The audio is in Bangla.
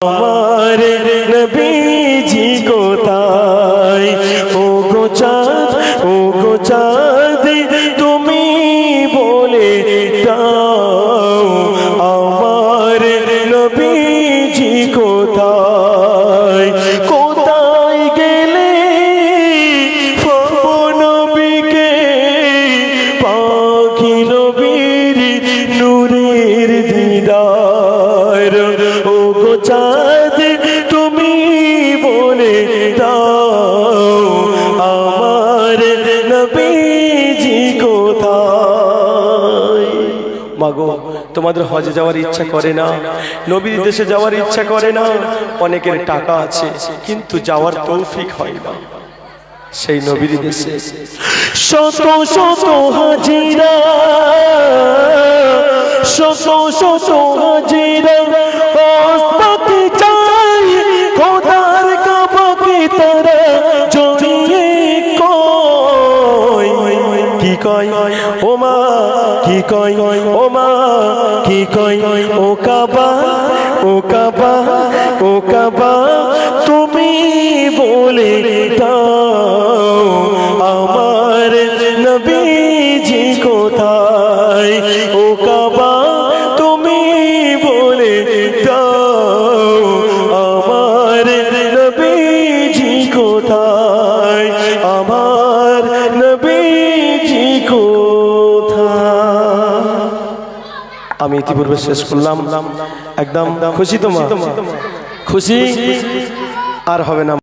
আমার নবীজি কোথায়? ও গো চাঁদ ও গো তুমি বলে দাও, আমার নবীজি কোথায়? কোথায় গেলে নবীকে? পাখি নবীর নূরের দিদার। মাগো, তোমাদের হজে যাওয়ার ইচ্ছা করে না, নবীর দেশে যাওয়ার ইচ্ছা করে না, অনেকের টাকা আছে, কিন্তু যাওয়ার তৌফিক হয় না। সেই নবীর দেশে শত শত হাজিরা, শত শত হাজিরা কয়, ও মা, কি কয়, ও মা, কি কয়, ও কাবা ও কাবা ও কাবা, তুমি আমি ইতিপূর্বে শেষ করলাম। একদম খুশি তোমার খুশি আর হবে না